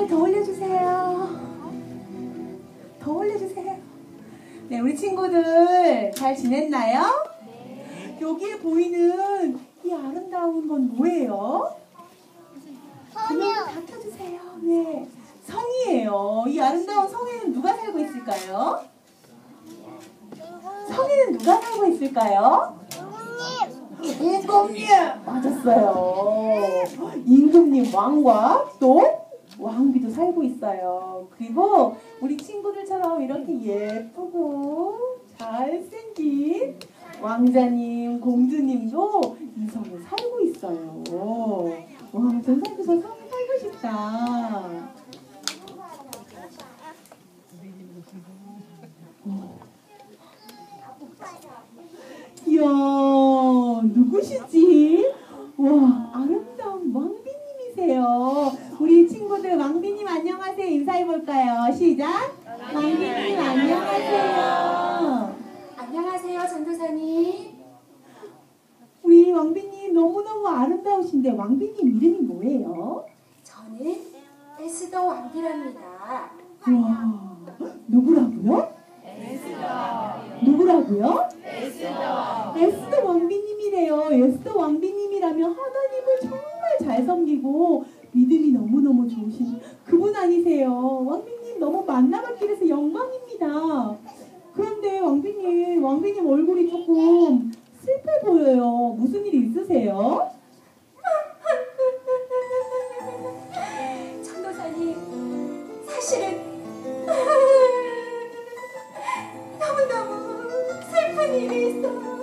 막을 더 올려주세요. 더 올려주세요. 네, 우리 친구들 잘 지냈나요? 여기에 보이는 이 아름다운 건 뭐예요? 다 켜주세요. 네. 성이에요. 이 아름다운 성에는 누가 살고 있을까요? 성에는 누가 살고 있을까요? 임금님! 맞았어요. 임금님 왕과 또 왕비도 살고 있어요. 그리고 우리 친구들처럼 이렇게 예쁘고 잘생긴 왕자님, 공주님도 이 성에 살고 있어요. 와, 전상도 저 성에 살고 싶다. 이야, 누구시지? 와, 아름다운 왕비님이세요. 우리 친구들 왕비님 안녕하세요. 인사 해볼까요? 시작. 왕비님 안녕하세요. 안녕하세요, 전도사님. 우리 왕비님 너무너무 아름다우신데 왕비님 이름이 뭐예요? 저는 에스더 왕비랍니다. 와, 누구라고요? 누구라고요? 사실은 너무너무 슬픈 일이 있어요.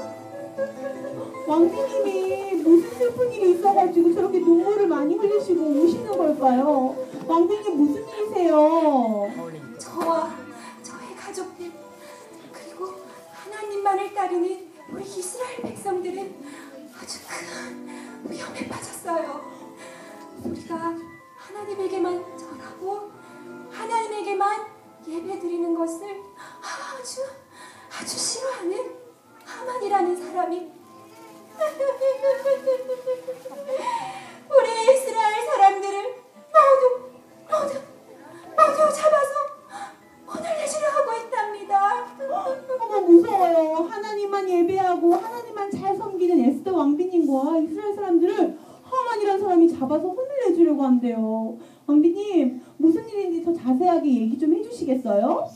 왕비님이 무슨 슬픈 일이 있어가지고 저렇게 눈물을 많이 흘리시고 우시는 걸까요? 왕비님 무슨 일이세요? 저와 저의 가족들, 그리고 하나님만을 따르는 우리 이스라엘 백성들은 아주 큰 위험에 빠졌어요. 우리가 하나님에게만 절하고 하나님에게만 예배 드리는 것을 아주 아주 싫어하는 하만이라는 사람이 왕비님 무슨 일인지 더 자세하게 얘기 좀 해주시겠어요?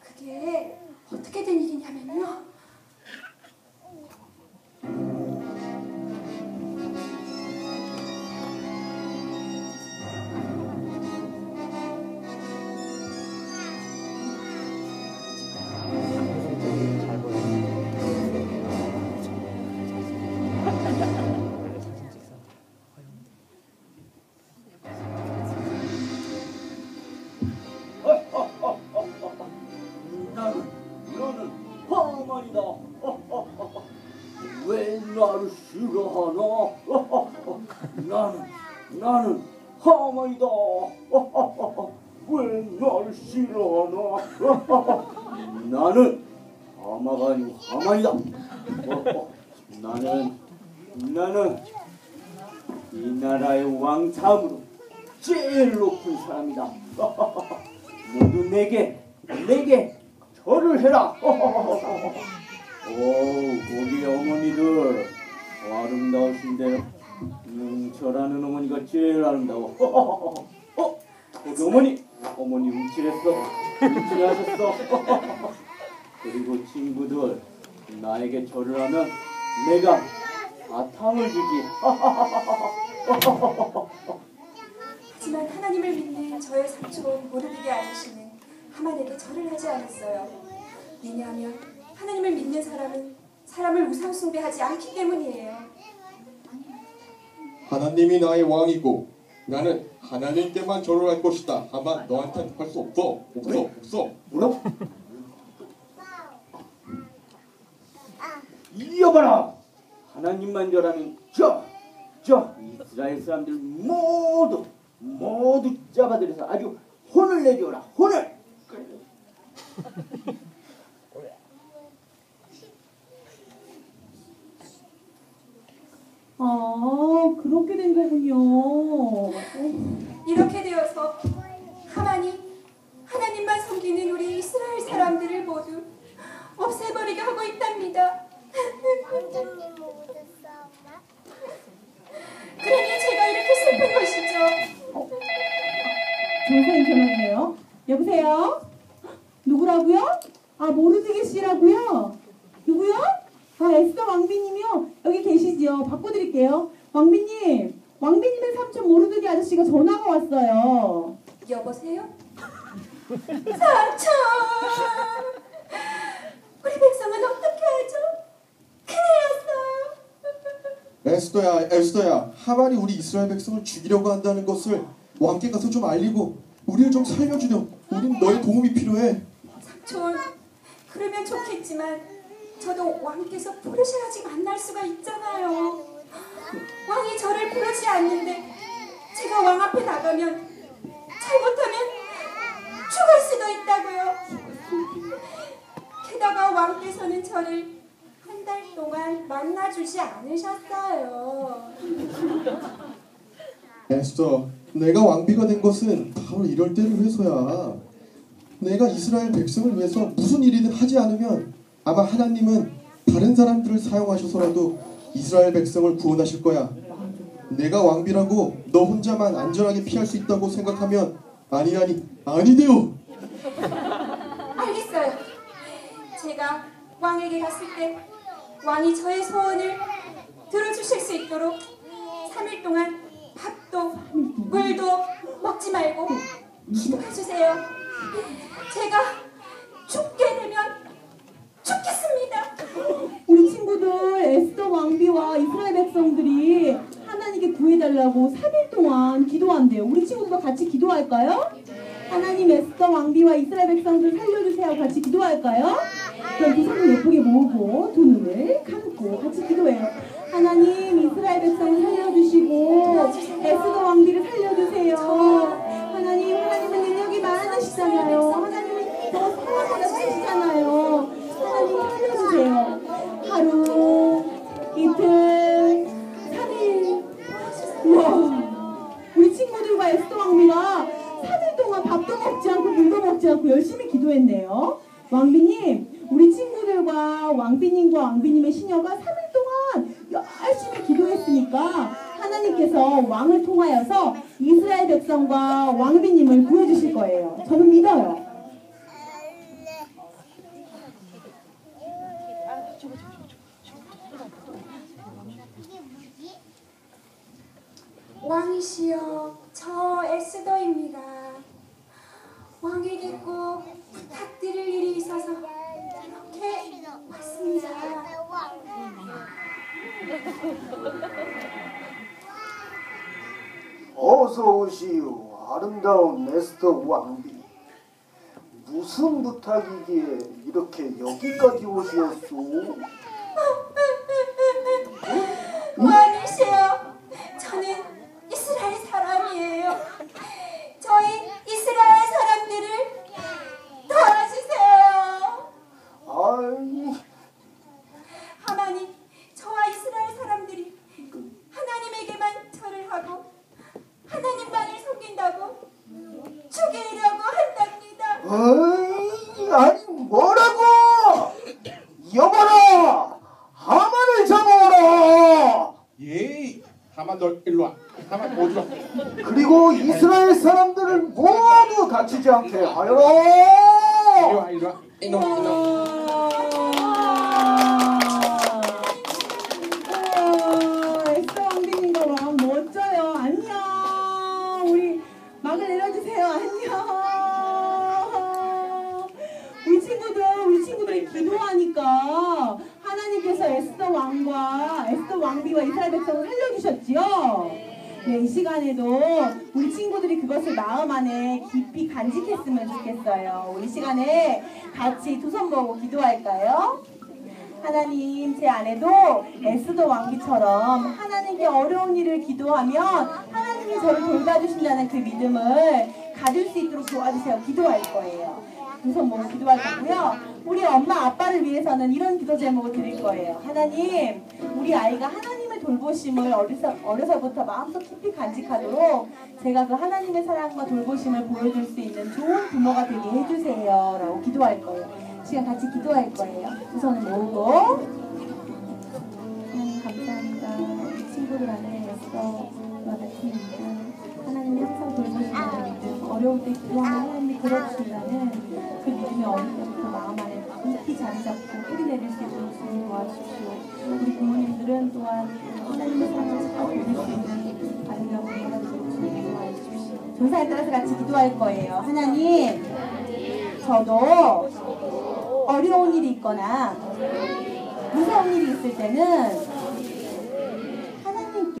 그게 어떻게 된 일이냐면요. 나는 나는 하만이다. 왜 나를 싫어하나? 나는 하마가 아니고 하만이다. 나는 나는 이 나라의 왕참으로 제일 높은 사람이다. 모두 내게 내게 절을 해라. 오 거기 어머니들 아름다우신데 음, 절하는 어머니가 제일 아름다워. 어 거기 어머니 어머니 움찔했어 움찔하셨어. 그리고 친구들 나에게 절을 하면 내가 사탕을 주지. 하지만 하나님을 믿는 저의 삼촌 모르드게 아저씨는 하만에게 절을 하지 않았어요. 왜냐하면 하나님을 믿는 사람은 사람을 우상 숭배하지 않기 때문이에요. 하나님이 나의 왕이고 나는 하나님께만 절을 할 것이다. 아마 너한테는 할수 없어. 없어. 없어. 뭐라고? 이어봐라! 하나님만 절하는 저, 저 이스라엘 사람들 모두 모두 잡아들여서 아주 혼을 내줘라 혼을 그렇게 된 거군요. 이렇게 되어서 하나님, 하나님만 섬기는 우리 이스라엘 사람들을 모두 없애버리게 하고 있답니다. 원장님 오셨어 엄마? 그러니 제가 이렇게 슬픈 것이죠. 전사님 전화네요. 여보세요? 누구라고요? 아 모르드게 씨라고요? 누구요? 아 에스더 왕비님이요. 여기 계시죠? 바꿔드릴게요. 왕비님, 왕비님의 삼촌 모르드게 아저씨가 전화가 왔어요. 여보세요? 삼촌! 우리 백성은 어떻게 하죠? 큰일 났어요. 에스더야, 에스더야, 하만이 우리 이스라엘 백성을 죽이려고 한다는 것을 왕께 가서 좀 알리고 우리를 좀 살려주렴. 우린 너의 도움이 필요해. 삼촌, 그러면 좋겠지만 저도 왕께서 부르셔야지 만날 수가 있잖아요. 왕이 저를 부르지 않는데 제가 왕 앞에 나가면 잘못하면 죽을 수도 있다고요. 게다가 왕께서는 저를 한 달 동안 만나주지 않으셨어요. 에스더, 내가 왕비가 된 것은 바로 이럴 때를 위해서야. 내가 이스라엘 백성을 위해서 무슨 일이든 하지 않으면 아마 하나님은 다른 사람들을 사용하셔서라도 이스라엘 백성을 구원하실 거야. 내가 왕비라고 너 혼자만 안전하게 피할 수 있다고 생각하면 아니 아니 아니대요. 알겠어요. 제가 왕에게 갔을 때 왕이 저의 소원을 들어주실 수 있도록 3일 동안 물도 먹지 말고 기도해 주세요. 제가 죽게 되면 죽겠습니다. 우리 친구들 에스더 왕비와 이스라엘 백성들이 하나님께 구해달라고 3일 동안 기도한대요. 우리 친구들도 같이 기도할까요? 하나님 에스더 왕비와 이스라엘 백성들 살려주세요. 같이 기도할까요? 그럼 두 손을 예쁘게 모으고 두 눈을 감고 같이 기도해요. 하나님 이스라엘 백성을 살려주시고 에스더 왕비를 살려주세요. 하나님 하나님은 능력이 많으시잖아요. 하나님은 더 사랑보다 크시잖아요. 하나님 살려주세요. 하루, 이틀, 3일. 우와. 우리 친구들과 에스더 왕비가 3일 동안 밥도 먹지 않고 물도 먹지 않고 열심히 기도했네요. 왕비님, 우리 친구들과 왕비님과 왕비님의 시녀가 3일 동안 열심히 기도했으니까 하나님께서 왕을 통하여서 이스라엘 백성과 왕비님을 구해주실 거예요. 저는 믿어요. 왕이시여, 저 에스더입니다. 왕에게 꼭 부탁드릴 일이 있어서 이렇게 왔습니다. 어서 오시오, 아름다운 에스더 왕비. 무슨 부탁이기에 이렇게 여기까지 오시었소? 왕이시 여, 저는 이스라엘 사람이에요. 저희 이스라엘 사람들을 도와주세요. 아이, 하나님, 저와 이스라엘 사람들이 하나님에게만 절을 하고 하나님만을 섬긴다고 죽이려고 한답니다. 아이, 아니 뭐라고? 여봐라, 하만을 잡아오라. 예이, 하만 너 일로 와. 하만 어디로? 와? 그리고 이스라엘 사람들을 모두 다치지 않게 하여라. 왕 멋져요. 안녕. 우리 막을 내려주세요. 안녕. 우리 친구들, 우리 친구들이 기도하니까 하나님께서 에스더 왕과 에스더 왕비와 이스라엘 백성을 살려주셨지요. 네, 이 시간에도 우리 친구들이 그것을 마음 안에 깊이 간직했으면 좋겠어요. 우리 시간에 같이 두 손 모으고 기도할까요? 하나님 제 안에도 에스더 왕비처럼 하나님께 어려운 일을 기도하면 하나님이 저를 돌봐주신다는 그 믿음을 가질 수 있도록 도와주세요. 기도할 거예요. 두손 모으고 기도할 거고요. 우리 엄마 아빠를 위해서는 이런 기도 제목을 드릴 거예요. 하나님 우리 아이가 하나님을 하나님의 돌보심을 어려서, 어려서부터 마음속 깊이 간직하도록 제가 그 하나님의 사랑과 돌보심을 보여줄 수 있는 좋은 부모가 되게 해주세요. 라고 기도할 거예요. 시간 같이 기도할 거예요. 두 손을 모으고 하나님 감사합니다. 친구들 안에 애써와 같은 믿음 하나님이 항상 믿음 어려울 때 기도하면 하나님이 들어주신다는 그 믿음이 어릴 때부터 마음 안에 깊이 자리 잡고 뿌리 내릴 수 있도록 주님 도와주십시오. 우리 부모님들은 또한 하나님의 사랑을 잘 보낼 수 있는 아름다운 부모가 되도록 주님 도와주십시오. 전사에 따라서 같이 기도할 거예요. 하나님 저도 어려운 일이 있거나 무서운 일이 있을 때는